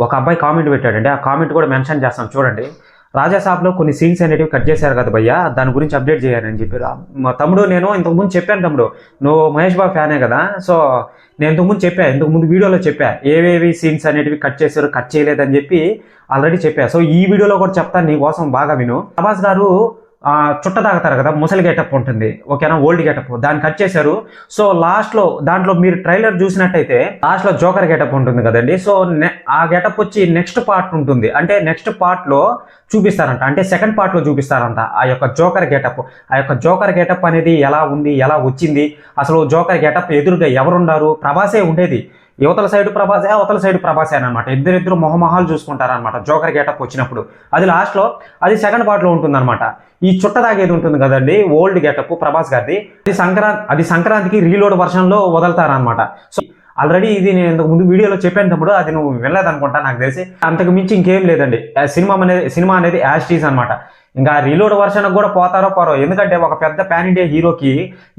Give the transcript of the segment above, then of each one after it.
ఒక అబ్బాయి కామెంట్ పెట్టాడండి. ఆ కామెంట్ కూడా మెన్షన్ చేస్తాను చూడండి. రాజాసాబ్లో కొన్ని సీన్స్ అనేటివి కట్ చేశారు కదా భయ్య. దాని గురించి అప్డేట్ చేయాలని చెప్పి మా తమ్ముడు నేను ఇంతకుముందు చెప్పాను తమ్ముడు. నువ్వు మహేష్ బాబు ఫ్యానే కదా. సో నేను ఇంతకుముందు చెప్పా. ఇంతకుముందు వీడియోలో చెప్పా. ఏవేవి సీన్స్ అనేటివి కట్ చేశారు కట్ చేయలేదని చెప్పి ఆల్రెడీ చెప్పా. సో ఈ వీడియోలో కూడా చెప్తాను నీ కోసం బాగా విను. ప్రభాస్ గారు చుట్ట తాగుతారు కదా ముసలి గెటప్ ఉంటుంది ఓకేనా ఓల్డ్ గెటప్. దాన్ని కట్ చేశారు. సో లాస్ట్లో దాంట్లో మీరు ట్రైలర్ చూసినట్టయితే లాస్ట్లో జోకర్ గెటప్ ఉంటుంది కదండి. సో ఆ గెటప్ వచ్చి నెక్స్ట్ పార్ట్ ఉంటుంది. అంటే నెక్స్ట్ పార్ట్లో చూపిస్తారంట. అంటే సెకండ్ పార్ట్లో చూపిస్తారంట ఆ యొక్క జోకర్ గెటప్. ఆ యొక్క జోకర్ గెటప్ అనేది ఎలా ఉంది ఎలా వచ్చింది? అసలు జోకర్ గెటప్ ఎదురుగా ఎవరున్నారు ప్రభాసే ఉండేది. యువతల సైడ్ ప్రభాసే అవతల సైడ్ ప్రభాసే అనమాట ఇద్దరిద్దరు మొహమొహాలు చూసుకుంటారనమాట జోకర్ గేటప్ వచ్చినప్పుడు. అది లాస్ట్లో అది సెకండ్ పార్ట్లో ఉంటుందన్నమాట. ఈ చుట్ట తాగేది ఉంటుంది కదండి? ఓల్డ్ గెటప్ ప్రభాస్ గారిది. అది సంక్రాంతి అది సంక్రాంతికి రీలోడ్ వర్షన్లో వదులుతారనమాట సో ఆల్రెడీ ఇది నేను ఇంతకు ముందు వీడియోలో చెప్పాను తప్పుడు అది నువ్వు వినలేదనుకుంటా నాకు తెలిసి. అంతకు మించి ఇంకేం లేదండి. సినిమా అనేది సినిమా అనేది యాస్టీస్ అనమాట ఇంకా రీలోడ్ వర్షన్కి కూడా పోతారో పోరో ఎందుకంటే ఒక పెద్ద పాన్ ఇండియా హీరోకి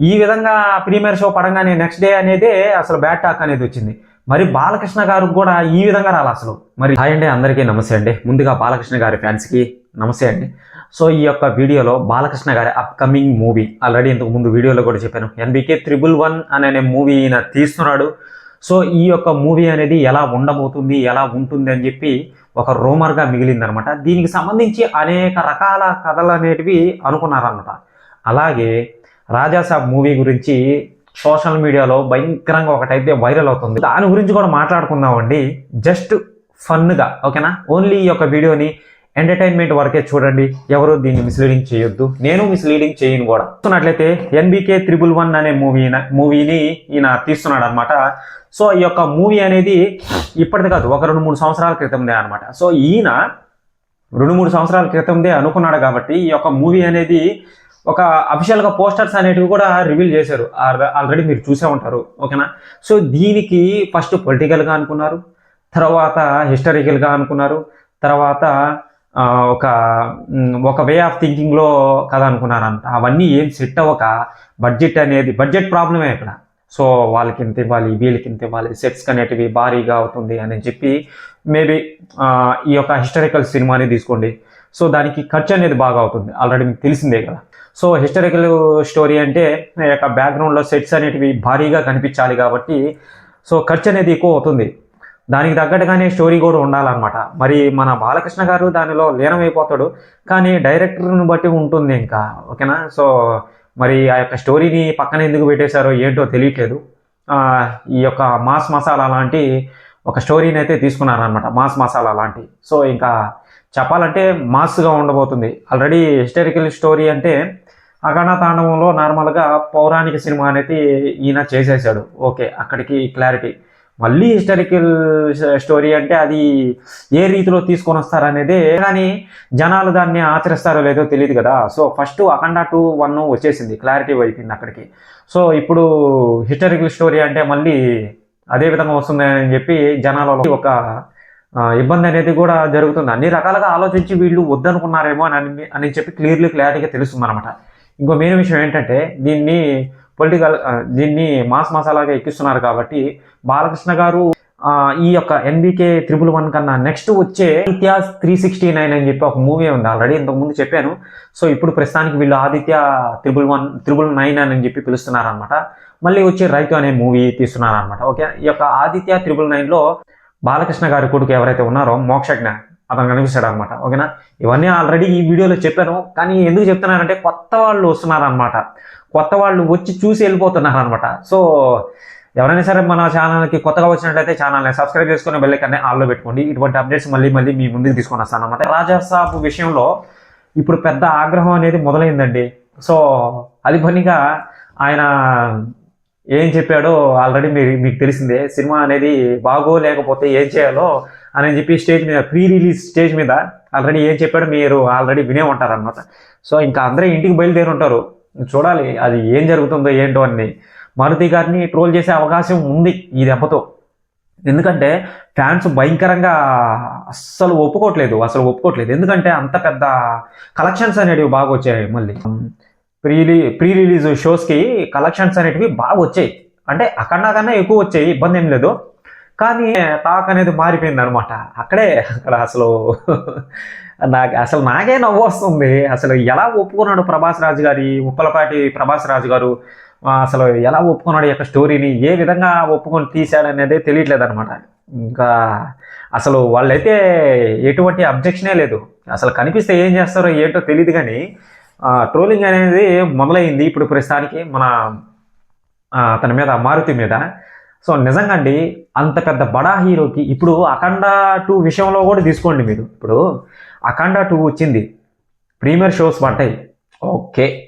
ఈ విధంగా ప్రీమియర్ షో పడంగానే నెక్స్ట్ డే అనేది అసలు బ్యాట్ టాక్ అనేది వచ్చింది. మరి బాలకృష్ణ గారు కూడా ఈ విధంగా రాలి అసలు? మరి హాయ్ అండి అందరికీ నమస్తే అండి. ముందుగా బాలకృష్ణ గారి ఫ్యాన్స్కి నమస్తే అండి. సో ఈ యొక్క వీడియోలో బాలకృష్ణ గారి అప్కమింగ్ మూవీ ఆల్రెడీ ఇంతకు ముందు వీడియోలో కూడా చెప్పాను. ఎన్బికే త్రిబుల్ వన్ అనే మూవీ ఈయన తీస్తున్నాడు. సో ఈ యొక్క మూవీ అనేది ఎలా ఉండబోతుంది ఎలా ఉంటుంది అని చెప్పి ఒక రూమర్గా మిగిలిందనమాట. దీనికి సంబంధించి అనేక రకాల కథలు అనేటివి అనుకున్నారనమాట అలాగే రాజాసాబ్ మూవీ గురించి సోషల్ మీడియాలో భయంకరంగా ఒకటైతే వైరల్ అవుతుంది. దాని గురించి కూడా మాట్లాడుకుందామండి. జస్ట్ ఫన్గా ఓకేనా? ఓన్లీ ఈ యొక్క వీడియోని ఎంటర్టైన్మెంట్ వరకే చూడండి. ఎవరు దీన్ని మిస్లీడింగ్ చేయొద్దు. నేను మిస్లీడింగ్ చేయను కూడా. చూస్తున్నట్లయితే ఎన్బికే త్రిబుల్ వన్ అనే మూవీ మూవీని ఈయన తీస్తున్నాడు అనమాట సో ఈ యొక్క మూవీ అనేది ఇప్పటిది కాదు ఒక రెండు మూడు సంవత్సరాల క్రితందే అనమాట సో ఈయన రెండు మూడు సంవత్సరాల క్రితందే అనుకున్నాడు కాబట్టి ఈ యొక్క మూవీ అనేది ఒక అఫీషియల్గా పోస్టర్స్ అనేటివి కూడా రివీల్ చేశారు. ఆల్రెడీ మీరు చూసే ఉంటారు. ఓకేనా? సో దీనికి ఫస్ట్ పొలిటికల్గా అనుకున్నారు. తర్వాత హిస్టారికల్గా అనుకున్నారు. తర్వాత ఒక ఒక వే ఆఫ్ థింకింగ్లో కథ అనుకున్నారంట. అవన్నీ ఏం సెట్ అవ్వక బడ్జెట్ అనేది బడ్జెట్ ప్రాబ్లమే ఇక్కడ. సో వాళ్ళకి ఇంత ఇవ్వాలి వీళ్ళకి ఇంత ఇవ్వాలి సెట్స్ అనేటివి భారీగా అవుతుంది అని చెప్పి మేబీ ఈ యొక్క హిస్టారికల్ సినిమాని తీసుకోండి. సో దానికి ఖర్చు అనేది బాగా అవుతుంది. ఆల్రెడీ మీకు తెలిసిందే కదా. సో హిస్టారికల్ స్టోరీ అంటే యొక్క బ్యాక్గ్రౌండ్లో సెట్స్ అనేటివి భారీగా కనిపించాలి కాబట్టి సో ఖర్చు అనేది ఎక్కువ అవుతుంది. దానికి తగ్గట్టుగానే స్టోరీ కూడా ఉండాలన్నమాట. మరి మన బాలకృష్ణ గారు దానిలో లీనమైపోతాడు కానీ డైరెక్టర్ని బట్టి ఉంటుంది ఇంకా. ఓకేనా సో మరి ఆ యొక్క స్టోరీని పక్కన ఎందుకు పెట్టేశారో ఏంటో తెలియట్లేదు. ఈ యొక్క మాస్ మసాలా లాంటి ఒక స్టోరీని అయితే తీసుకున్నారనమాట మాస్ మసాలా లాంటి. సో ఇంకా చెప్పాలంటే మాస్గా ఉండబోతుంది. ఆల్రెడీ హిస్టారికల్ స్టోరీ అంటే అగణ తాండవంలో నార్మల్గా పౌరాణిక సినిమా అనేది ఈయన చేసేసాడు ఓకే అక్కడికి క్లారిటీ మళ్ళీ హిస్టారికల్ స్టోరీ అంటే అది ఏ రీతిలో తీసుకొని వస్తారనేదే కానీ జనాలు దాన్ని ఆచరిస్తారో లేదో తెలియదు కదా. So first Akhanda two one వచ్చేసింది క్లారిటీ అయిపోయింది అక్కడికి. సో ఇప్పుడు హిస్టారికల్ స్టోరీ అంటే మళ్ళీ అదే విధంగా వస్తుందని చెప్పి జనాలలో ఒక ఇబ్బంది అనేది కూడా జరుగుతుంది. అన్ని రకాలుగా ఆలోచించి వీళ్ళు వద్దనుకున్నారేమో అని అని- చెప్పి క్లియర్లీ క్లారిటీగా తెలుస్తుంది అనమాట ఇంకో మెయిన్ విషయం ఏంటంటే దీన్ని పొలిటికల్ దీన్ని మాస్ మసాలాగా ఎక్కిస్తున్నారు కాబట్టి బాలకృష్ణ గారు ఈ యొక్క ఎన్బికే త్రిబుల్ వన్ కన్నా నెక్స్ట్ వచ్చే ఇతిహాస్ త్రీ సిక్స్టీ నైన్ అని చెప్పి ఒక మూవీ ఉంది. ఆల్రెడీ ఇంతకుముందు చెప్పాను. సో ఇప్పుడు ప్రస్తుతానికి వీళ్ళు Aditya triple one triple nine అని చెప్పి పిలుస్తున్నారు అనమాట మళ్ళీ వచ్చి రైతు అనే మూవీ తీస్తున్నారు అనమాట ఓకే? ఈ యొక్క ఆదిత్య త్రిబుల్ నైన్లో బాలకృష్ణ గారి కొడుకు ఎవరైతే ఉన్నారో మోక్షజ్ఞ అతను కనిపిస్తాడు అనమాట ఓకేనా? ఇవన్నీ ఆల్రెడీ ఈ వీడియోలో చెప్పాను. కానీ ఎందుకు చెప్తున్నానంటే కొత్త వాళ్ళు వస్తున్నారనమాట కొత్త వాళ్ళు వచ్చి చూసి వెళ్ళిపోతున్నారు అనమాట సో ఎవరైనా సరే మన ఛానల్కి కొత్తగా వచ్చినట్లయితే ఛానల్ని సబ్స్క్రైబ్ చేసుకుని బెల్లైకన్ని ఆల్లో పెట్టుకోండి. ఇటువంటి అప్డేట్స్ మళ్ళీ మళ్ళీ మీ ముందుకు తీసుకొని వస్తాను అనమాట రాజాసాబ్ విషయంలో ఇప్పుడు పెద్ద ఆగ్రహం అనేది మొదలైందండి. సో అది పనిగా ఆయన ఏం చెప్పాడో ఆల్రెడీ మీరు మీకు తెలిసిందే. సినిమా అనేది బాగో లేకపోతే ఏం చేయాలో అని చెప్పి స్టేజ్ మీద ప్రీ రిలీజ్ స్టేజ్ మీద ఆల్రెడీ ఏం చెప్పాడో మీరు ఆల్రెడీ వినే ఉంటారు అనమాట సో ఇంకా అందరూ ఇంటికి బయలుదేరి ఉంటారు. చూడాలి అది ఏం జరుగుతుందో ఏంటో అని. మారుతి గారిని ట్రోల్ చేసే అవకాశం ఉంది ఈ దెబ్బతో. ఎందుకంటే ఫ్యాన్స్ భయంకరంగా అస్సలు ఒప్పుకోవట్లేదు అసలు ఒప్పుకోవట్లేదు ఎందుకంటే అంత పెద్ద కలెక్షన్స్ అనేటివి బాగా వచ్చాయి మళ్ళీ. ప్రీ ప్రీ రిలీజ్ షోస్కి కలెక్షన్స్ అనేటివి బాగా వచ్చాయి. అంటే అక్కడ కన్నా ఎక్కువ వచ్చాయి ఇబ్బంది ఏం లేదు. కానీ టాక్ అనేది మారిపోయింది అనమాట అక్కడే అక్కడ అసలు నాకు అసలు నాకే నవ్వు వస్తుంది. అసలు ఎలా ఒప్పుకున్నాడు ప్రభాస్ రాజు గారి ఉప్పలపాటి ప్రభాస్ రాజు గారు? అసలు ఎలా ఒప్పుకున్నాడు ఈ యొక్క స్టోరీని? ఏ విధంగా ఒప్పుకొని తీశాడు అనేది తెలియట్లేదు అనమాట ఇంకా అసలు వాళ్ళైతే ఎటువంటి అబ్జెక్షనే లేదు. అసలు కనిపిస్తే ఏం చేస్తారో ఏంటో తెలియదు కానీ ట్రోలింగ్ అనేది మొదలైంది. ఇప్పుడు ప్రస్తుతానికి మన అతని మీద మారుతి మీద. సో నిజంగా అండి అంత పెద్ద బడా హీరోకి ఇప్పుడు అఖండ టూ విషయంలో కూడా తీసుకోండి మీరు. ఇప్పుడు అఖండ టూ వచ్చింది. ప్రీమియర్ షోస్ పడ్డాయి. ఓకే.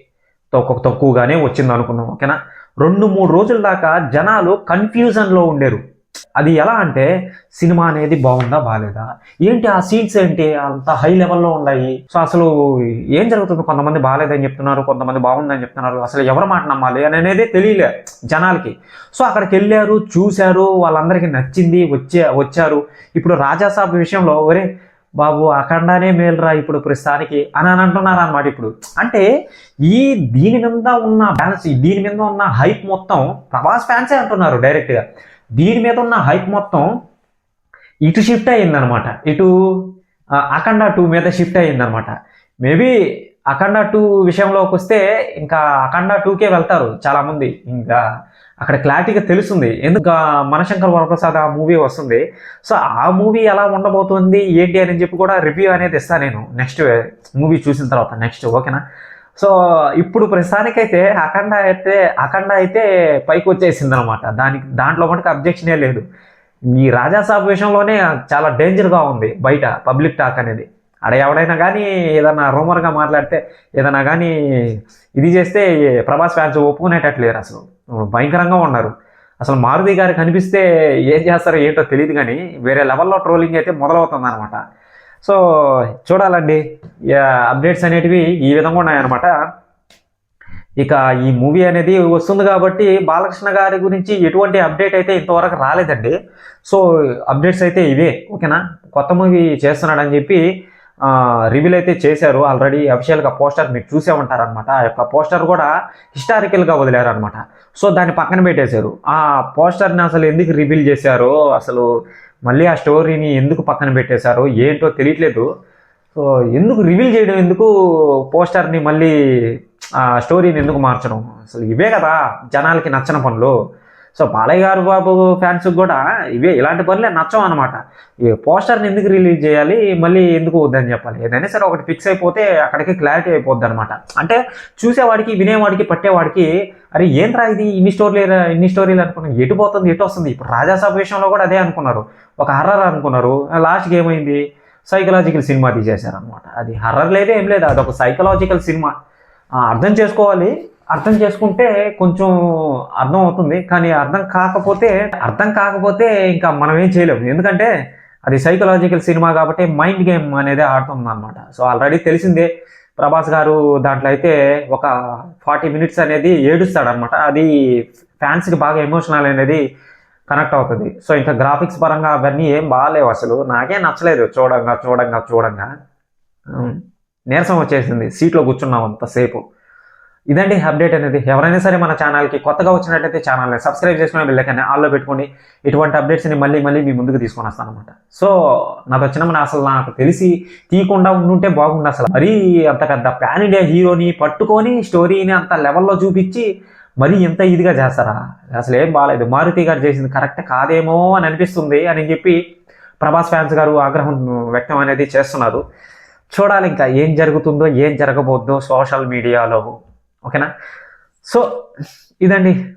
తక్కువ తక్కువగానే వచ్చింది అనుకున్నాం ఓకేనా? రెండు మూడు రోజుల దాకా జనాలు కన్ఫ్యూజన్లో ఉండేరు. అది ఎలా అంటే సినిమా అనేది బాగుందా బాగాలేదా ఏంటి ఆ సీన్స్ ఏంటి? అంత హై లెవెల్లో ఉన్నాయి. సో అసలు ఏం జరుగుతుంది? కొంతమంది బాగాలేదని చెప్తున్నారు కొంతమంది బాగుందని చెప్తున్నారు. అసలు ఎవరి మాట నమ్మాలి అని అనేది తెలియలే జనాలకి. సో అక్కడికి వెళ్ళారు చూశారు వాళ్ళందరికీ నచ్చింది వచ్చే వచ్చారు. ఇప్పుడు రాజాసాబ్ విషయంలో ఒరే బాబు అఖండానే మేలురా ఇప్పుడు ప్రస్తుతానికి అని అని అంటున్నారు అనమాట ఇప్పుడు. అంటే ఈ దీని మీద ఉన్న బ్యాలెన్స్ దీని మీద ఉన్న హైప్ మొత్తం ప్రభాస్ ఫ్యాన్సే అంటున్నారు డైరెక్ట్గా దీని మీద ఉన్న హైప్ మొత్తం ఇటు షిఫ్ట్ అయ్యిందనమాట. ఇటు అఖండ టూ మీద షిఫ్ట్ అయ్యిందనమాట. మేబీ అఖండ టూ విషయంలోకి వస్తే ఇంకా అఖండ టూకే వెళ్తారు చాలామంది. ఇంకా అక్కడ క్లారిటీగా తెలుస్తుంది. ఎందుకు మనశంకర్ వరప్రసాద్ ఆ మూవీ వస్తుంది? సో ఆ మూవీ ఎలా ఉండబోతుంది? ఏంటి అని చెప్పి కూడా రివ్యూ అనేది ఇస్తాను నేను. నెక్స్ట్ మూవీ చూసిన తర్వాత. నెక్స్ట్ ఓకేనా సో ఇప్పుడు ప్రస్తుతానికైతే అఖండ అయితే అఖండ అయితే పైకి వచ్చేసింది అనమాట దానికి దాంట్లో మటుకు అబ్జెక్షనే లేదు. ఈ రాజాసాబ్ విషయంలోనే చాలా డేంజర్గా ఉంది బయట పబ్లిక్ టాక్ అనేది. ఆడ ఎవడైనా కానీ ఏదైనా రూమర్గా మాట్లాడితే ఏదైనా కానీ ఇది చేస్తే ప్రభాస్ ఫ్యాన్స్ ఒప్పుకునేటట్లు లేరు అసలు. భయంకరంగా ఉన్నారు. అసలు మారుతి గారు కనిపిస్తే ఏం చేస్తారో ఏంటో తెలియదు కానీ వేరే లెవెల్లో ట్రోలింగ్ అయితే మొదలవుతుంది అనమాట సో చూడాలండి. అప్డేట్స్ అనేటివి ఈ విధంగా ఉన్నాయన్నమాట. ఇక ఈ మూవీ అనేది వస్తుంది కాబట్టి బాలకృష్ణ గారి గురించి ఎటువంటి అప్డేట్ అయితే ఇంతవరకు రాలేదండి. సో అప్డేట్స్ అయితే ఇవే ఓకేనా? కొత్త మూవీ చేస్తున్నాడని చెప్పి రివీల్ అయితే చేశారు. ఆల్రెడీ అఫిషియల్గా పోస్టర్ మీరు చూసే ఉంటారనమాట ఆ యొక్క పోస్టర్ కూడా హిస్టారికల్గా వదిలేరనమాట సో దాన్ని పక్కన పెట్టేశారు. ఆ పోస్టర్ని అసలు ఎందుకు రివీల్ చేశారో అసలు మళ్ళీ ఆ స్టోరీని ఎందుకు పక్కన పెట్టేశారో ఏంటో తెలియట్లేదు. సో ఎందుకు రివీల్ చేయడం ఎందుకు పోస్టర్ని మళ్ళీ ఆ స్టోరీని ఎందుకు మార్చడం? అసలు ఇవే కదా జనాలకి నచ్చని పనులు. సో బాలయ్య గారు బాబు ఫ్యాన్స్ కూడా ఇవే ఇలాంటి పనులే నచ్చం అనమాట ఈ పోస్టర్ని ఎందుకు రిలీజ్ చేయాలి మళ్ళీ ఎందుకు వద్దని చెప్పాలి. ఏదైనా సరే ఒకటి ఫిక్స్ అయిపోతే అక్కడికి క్లారిటీ అయిపోద్ది అనమాట అంటే చూసేవాడికి వినేవాడికి పట్టేవాడికి అరే ఏంట్రా ఇది? ఇన్ని స్టోరీలు ఇన్ని స్టోరీలు అనుకున్నాం ఎటు పోతుంది? ఎటు వస్తుంది? ఇప్పుడు రాజాసభ విషయంలో కూడా అదే అనుకున్నారు. ఒక హర్రర్ అనుకున్నారు. లాస్ట్కి ఏమైంది? సైకలాజికల్ సినిమా తీసేశారనమాట అది హర్రర్ లేదే ఏం లేదు. అదొక సైకలాజికల్ సినిమా అర్థం చేసుకోవాలి. అర్థం చేసుకుంటే కొంచెం అర్థం అవుతుంది. కానీ అర్థం కాకపోతే అర్థం కాకపోతే ఇంకా మనం ఏం చేయలేము ఎందుకంటే అది సైకలాజికల్ సినిమా కాబట్టి మైండ్ గేమ్ అనేది ఆడుతుంది అనమాట సో ఆల్రెడీ తెలిసిందే. ప్రభాస్ గారు దాంట్లో అయితే ఒక ఫార్టీ మినిట్స్ అనేది ఏడుస్తాడనమాట అది ఫ్యాన్స్కి బాగా ఎమోషనల్ అనేది కనెక్ట్ అవుతుంది. సో ఇంకా గ్రాఫిక్స్ పరంగా అవన్నీ ఏం బాగాలేవు అసలు. నాకే నచ్చలేదు. చూడంగా చూడంగా చూడంగా. నీరసం వచ్చేసింది. సీట్లో కూర్చున్నాం అంతసేపు. ఇదండి అప్డేట్ అనేది. ఎవరైనా సరే మన ఛానల్కి కొత్తగా వచ్చినట్టయితే ఛానల్ని సబ్స్క్రైబ్ చేసుకునే వెళ్ళకనే ఆల్లో పెట్టుకొని ఇటువంటి అప్డేట్స్ని మళ్ళీ మళ్ళీ మీ ముందుకు తీసుకొని వస్తాను అనమాట సో నాతో వచ్చిన అసలు నాకు తెలిసి తీయకుండా ఉండుంటే బాగుండు అసలు. మరీ అంత పెద్ద ప్యాన్ ఇండియా హీరోని పట్టుకొని స్టోరీని అంత లెవెల్లో చూపించి మరీ ఇంత ఇదిగా చేస్తారా? అసలు ఏం బాగాలేదు మారుతి గారు చేసింది కరెక్ట్ కాదేమో అని అనిపిస్తుంది అని చెప్పి ప్రభాస్ ఫ్యాన్స్ గారు ఆగ్రహం వ్యక్తం అనేది చేస్తున్నారు. చూడాలి ఇంకా ఏం జరుగుతుందో ఏం జరగబోద్దో సోషల్ మీడియాలో. ఓకేనా? సో ఇదండి.